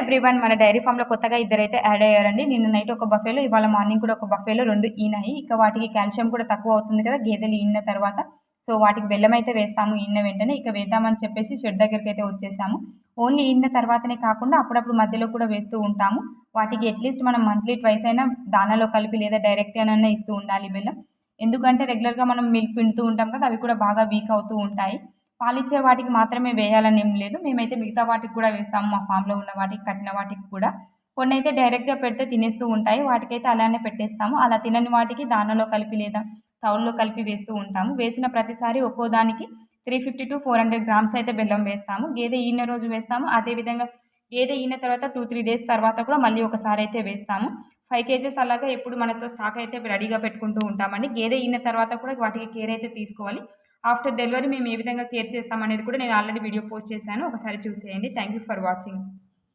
Everyone మన dairy ఫామ్లో కొత్తగా ఇద్దరైతే యాడ్ అయ్యారండి. నిన్న నైట్ ఒక బఫేలో ఇవాళ మార్నింగ్ కూడా ఒక బఫేలో రెండు ఈనాయి. ఇక వాటికి కాల్షియం కూడా తక్కువ అవుతుంది కదా గేదెలు ఈన తర్వాత. సో వాటికి బెల్లం అయితే వేస్తాము ఈన వెంటనే. ఇక వేద్దామని చెప్పేసి షెడ్ దగ్గరికి అయితే వచ్చేసాము. ఓన్లీ ఈన తర్వాతనే కాకుండా అప్పుడప్పుడు మధ్యలో కూడా వేస్తూ ఉంటాము. వాటికి అట్లీస్ట్ మనం మంత్లీ ట్వైస్ అయినా దానాలో కలిపి లేదా డైరెక్ట్ అయినా ఇస్తూ ఉండాలి బెల్లం. ఎందుకంటే రెగ్యులర్గా మనం మిల్క్ పిండుతూ ఉంటాం కదా అవి కూడా బాగా వీక్ అవుతూ ఉంటాయి. పాలిచ్చే వాటికి మాత్రమే వేయాలని ఏం లేదు. మేమైతే మిగతా వాటికి కూడా వేస్తాము. మా ఫామ్లో ఉన్న వాటికి కట్టిన వాటికి కూడా. కొన్ని అయితే డైరెక్ట్గా పెడితే తినేస్తూ ఉంటాయి. వాటికైతే అలానే పెట్టేస్తాము. అలా తినని వాటికి దానలో కలిపి లేదా తౌల్లో కలిపి వేస్తూ ఉంటాము. వేసిన ప్రతిసారి ఒక్కో దానికి three fifty to four hundred grams అయితే బెల్లం వేస్తాము. గేదె ఈన రోజు వేస్తాము అదేవిధంగా గేదె ఈన తర్వాత టూ త్రీ డేస్ తర్వాత కూడా మళ్ళీ ఒకసారి అయితే వేస్తాము. ఫైవ్ కేజెస్ అలాగా ఎప్పుడు మనతో స్టాక్ అయితే రెడీగా పెట్టుకుంటూ ఉంటామండి. గేదె ఈన తర్వాత కూడా వాటికి కేర్ అయితే తీసుకోవాలి. ఆఫ్టర్ డెలివరీ మేము ఏ విధంగా కేర్ చేస్తామనేది కూడా నేను ఆల్రెడీ వీడియో పోస్ట్ చేశాను. ఒకసారి చూసేయండి. Thank you for watching